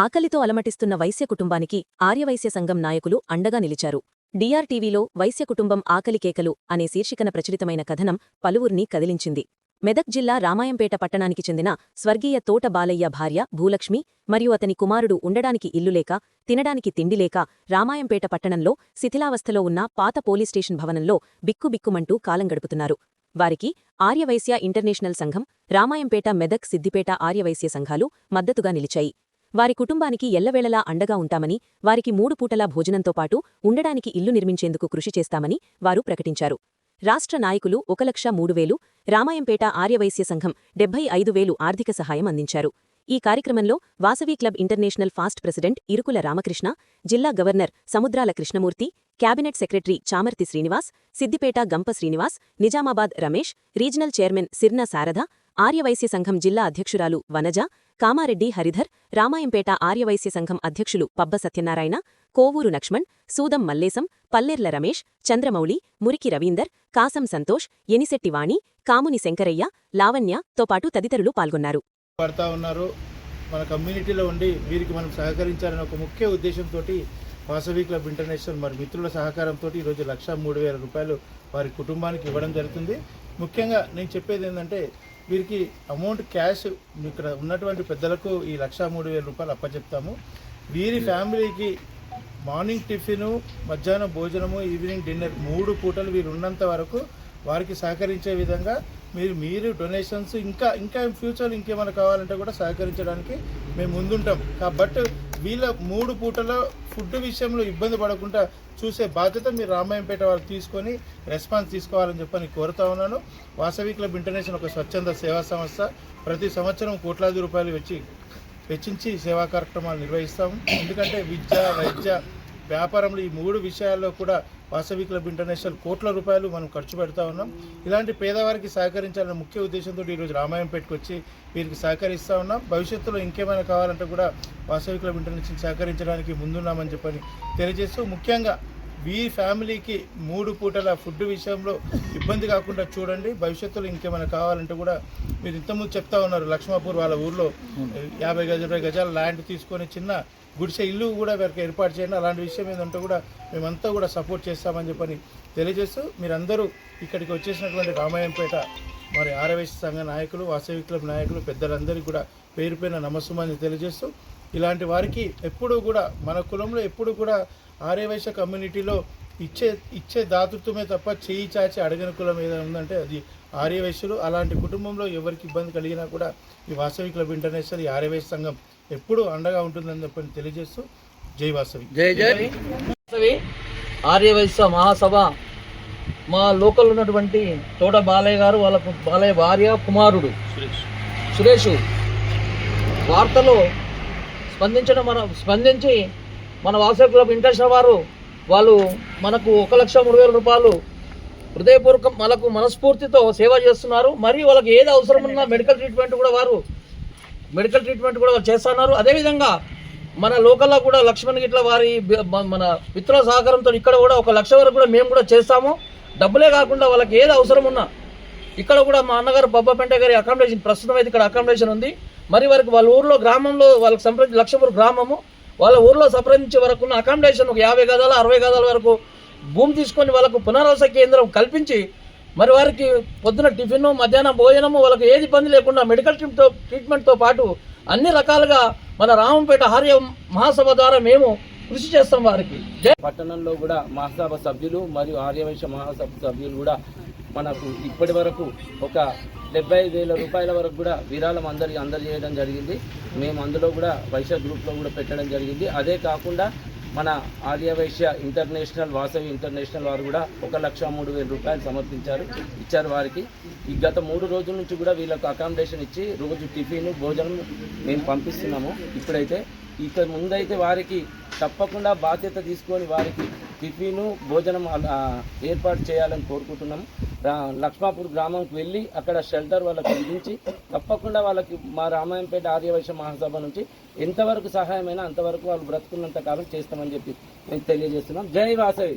ఆకలితో అలమటిస్తున్న వైశ్య కుటుంబానికి ఆర్యవైశ్య సంఘం నాయకులు అండగా నిలిచారు. డిఆర్టీవీలో వైశ్య కుటుంబం ఆకలి కేకలు అనే శీర్షికన ప్రచురితమైన కథనం పలువురిని కదిలించింది. మెదక్ జిల్లా రామాయంపేట పట్టణానికి చెందిన స్వర్గీయ తోట బాలయ్య భార్య భూలక్ష్మి మరియు అతని కుమారుడు ఉండడానికి ఇల్లులేక తినడానికి తిండిలేక రామాయంపేట పట్టణంలో శిథిలావస్థలో ఉన్న పాత పోలీస్ స్టేషన్ భవనంలో బిక్కుబిక్కుమంటూ కాలం గడుపుతున్నారు. వారికి ఆర్యవైశ్య ఇంటర్నేషనల్ సంఘం రామాయంపేట మెదక్ సిద్దిపేట ఆర్యవైశ్య సంఘాలు మద్దతుగా నిలిచాయి. వారి కుటుంబానికి ఎల్లవేళలా అండగా ఉంటామని వారికి మూడు పూటలా భోజనంతో పాటు ఉండడానికి ఇల్లు నిర్మించేందుకు కృషి చేస్తామని వారు ప్రకటించారు. రాష్ట్ర నాయకులు ఒక లక్ష మూడు వేలు రామాయంపేట ఆర్యవైశ్య సంఘం డెబ్బై ఐదు వేలు ఆర్థిక సహాయం అందించారు. ఈ కార్యక్రమంలో Vasavi club international past president Irukula Ramakrishna జిల్లా governor Samudrala Krishnamurthy cabinet secretary Chamarthi Srinivas Siddipet Gampa Srinivas Nizamabad Ramesh regional chairman Sirna Sharada Aryavysya సంఘం జిల్లా అధ్యక్షురాలు వనజ కామారెడ్డి హరిధర్ రామాయంపేట ఆర్యవైశ్య సంఘం అధ్యక్షులు పబ్బ సత్యనారాయణ కోవూరు లక్ష్మణ్ సూదం మల్లేశం పల్లెర్ల రమేష్ చంద్రమౌళి మురికి రవీందర్ కాసం సంతోష్ ఎనిశెట్టి వాణి కాముని శంకరయ్య లావణ్య తో పాటు తదితరులు పాల్గొన్నారు. పడతా ఉన్నారు. మన కమ్యూనిటీలో ఉండి వీరికి మనం సహకరించాలని ఒక ముఖ్య ఉద్దేశంతో వాసవి క్లబ్ ఇంటర్నేషనల్ మరి మిత్రుల సహకారంతో ఈరోజు లక్ష మూడు వేల రూపాయలు వారి కుటుంబానికి ఇవ్వడం జరుగుతుంది. ముఖ్యంగా నేను చెప్పేది ఏంటంటే వీరికి అమౌంట్ క్యాష్ ఇక్కడ ఉన్నటువంటి పెద్దలకు ఈ లక్ష మూడు వేల రూపాయలు అప్పచెప్తాము. వీరి ఫ్యామిలీకి మార్నింగ్ టిఫిను మధ్యాహ్నం భోజనము ఈవినింగ్ డిన్నర్ మూడు పూటలు వీరు ఉన్నంత వరకు వారికి సహకరించే విధంగా మీరు మీరు డొనేషన్స్ ఇంకా ఇంకా ఫ్యూచర్ ఇంకేమైనా కావాలంటే కూడా సహకరించడానికి మేము ముందుంటాం. కాబట్టి వీళ్ళ మూడు పూటల ఫుడ్ విషయంలో ఇబ్బంది పడకుండా చూసే బాధ్యత మీరు రామాయంపేట వాళ్ళు తీసుకొని రెస్పాన్స్ తీసుకోవాలని చెప్పని కోరుతా ఉన్నాను. వాసవి క్లబ్ ఇంటర్నేషనల్ ఒక స్వచ్ఛంద సేవా సంస్థ. ప్రతి సంవత్సరం కోట్లాది రూపాయలు వెచ్చి వెచ్చించి సేవా కార్యక్రమాలు నిర్వహిస్తాము. ఎందుకంటే విద్య వైద్య వ్యాపారంలో ఈ మూడు విషయాల్లో కూడా వాసవి క్లబ్ ఇంటర్నేషనల్ కోట్ల రూపాయలు మనం ఖర్చు పెడతా ఉన్నాం. ఇలాంటి పేదవారికి సహకరించాలన్న ముఖ్య ఉద్దేశంతో ఈరోజు రామాయం పెట్టుకొచ్చి వీరికి సహకరిస్తూ ఉన్నాం. భవిష్యత్తులో ఇంకేమైనా కావాలంటే కూడా వాసవి క్లబ్ ఇంటర్నేషనల్ సహకరించడానికి ముందున్నామని చెప్పని తెలియజేస్తూ ముఖ్యంగా మీ ఫ్యామిలీకి మూడు పూటల ఫుడ్ విషయంలో ఇబ్బంది కాకుండా చూడండి. భవిష్యత్తులో ఇంకేమైనా కావాలంటే కూడా మీరు ఇంతకుముందు చెప్తా ఉన్నారు. లక్ష్మాపూర్ వాళ్ళ ఊర్లో యాభై గజ ఇరవై గజాల ల్యాండ్ తీసుకొని చిన్న గుడిసె ఇల్లు కూడా వీరికి ఏర్పాటు చేయండి. అలాంటి విషయం ఏంటంటే కూడా మేమంతా కూడా సపోర్ట్ చేస్తామని చెప్పని తెలియజేస్తూ మీరందరూ ఇక్కడికి వచ్చేసినటువంటి రామాయంపేట మరి ఆరవేశ సంఘ నాయకులు వాసవి క్లబ్ నాయకులు పెద్దలందరికీ కూడా పేరు పైన నమస్సుమని తెలియజేస్తూ ఇలాంటి వారికి ఎప్పుడూ కూడా మన కులంలో ఎప్పుడు కూడా ఆర్యవైశ్య కమ్యూనిటీలో ఇచ్చే ఇచ్చే దాతృత్వమే తప్ప చేయి చాచి అడగని కులం ఏదైనా ఉందంటే అది ఆర్యవైశ్యులు. అలాంటి కుటుంబంలో ఎవరికి ఇబ్బంది కలిగినా కూడా ఈ వాసవి క్లబ్ ఇంటర్నేషనల్ ఈ ఆర్యవైశ్య సంఘం ఎప్పుడూ అండగా ఉంటుందని చెప్పని తెలియజేస్తూ జై వాసవి జై జై. వాసవి ఆర్యవైశ్య మహాసభ మా లోకల్ ఉన్నటువంటి తోట బాలయ్య గారు వాళ్ళ బాలయ్య భార్య కుమారుడు సురేష్ వార్తలో స్పందించడం మన స్పందించి మన వాసవి క్లబ్ ఇంటర్నేషనల్ వారు వాళ్ళు మనకు ఒక లక్ష మూడు వేల రూపాయలు హృదయపూర్వకం మనకు మనస్ఫూర్తితో సేవ చేస్తున్నారు. మరియు వాళ్ళకి ఏది అవసరం ఉన్నా మెడికల్ ట్రీట్మెంట్ కూడా వారు మెడికల్ ట్రీట్మెంట్ కూడా వాళ్ళు చేస్తున్నారు. అదేవిధంగా మన లోకల్లో కూడా లక్ష్మణ్ గిట్ల వారి మన మిత్రుల సహకారంతో ఇక్కడ కూడా ఒక లక్ష వరకు కూడా మేము కూడా చేస్తాము. డబ్బులే కాకుండా వాళ్ళకి ఏది అవసరం ఉన్నా ఇక్కడ కూడా మా అన్నగారు బొబ్బపెంట గారి అకామిడేషన్ ప్రస్తుతం అయితే ఇక్కడ అకామిడేషన్ ఉంది. మరి వారికి వాళ్ళ ఊర్లో గ్రామంలో వాళ్ళకి సంప్రదించి లక్షపూర్ గ్రామము వాళ్ళ ఊర్లో సంప్రదించే వరకు ఉన్న అకామిడేషన్ ఒక యాభై గదాలు అరవై గదాల వరకు భూమి తీసుకొని వాళ్ళకు పునరావాస కేంద్రం కల్పించి మరి వారికి పొద్దున టిఫిన్ మధ్యాహ్నం భోజనము వాళ్ళకి ఏది ఇబ్బంది లేకుండా మెడికల్ ట్రీట్మెంట్తో ట్రీట్మెంట్తో పాటు అన్ని రకాలుగా మన రామంపేట ఆర్య మహాసభ ద్వారా మేము కృషి చేస్తాం వారికి. పట్టణంలో కూడా మహాసభ సభ్యులు మరియు ఆర్యవైశ్య మహాసభ సభ్యులు కూడా మనకు ఇప్పటి వరకు ఒక డెబ్బై వేల రూపాయల వరకు కూడా విరాళం అందరికి అందజేయడం జరిగింది. మేము అందులో కూడా వైశ్య గ్రూప్లో కూడా పెట్టడం జరిగింది. అదే కాకుండా మన ఆర్యవైశ్య ఇంటర్నేషనల్ వాసవి ఇంటర్నేషనల్ వారు కూడా ఒక లక్ష మూడు వేల రూపాయలు సమర్పించారు ఇచ్చారు వారికి. ఈ గత మూడు రోజుల నుంచి కూడా వీళ్ళకు అకామిడేషన్ ఇచ్చి రోజు టిఫిన్ భోజనం మేము పంపిస్తున్నాము. ఇప్పుడైతే ఇక ముందైతే వారికి తప్పకుండా బాధ్యత తీసుకొని వారికి టిఫిను భోజనం ఏర్పాటు చేయాలని కోరుకుంటున్నాము లక్ష్మాపూర్ గ్రామంకి వెళ్ళి అక్కడ షెల్టర్ వాళ్ళకి అందించి తప్పకుండా వాళ్ళకి మా రామాయంపేట ఆర్యవైశ్య మహాసభ నుంచి ఎంతవరకు సహాయమైనా అంతవరకు వాళ్ళు బ్రతుకున్నంత కాలం చేస్తామని చెప్పి మేము తెలియజేస్తున్నాం. జై వాసవి.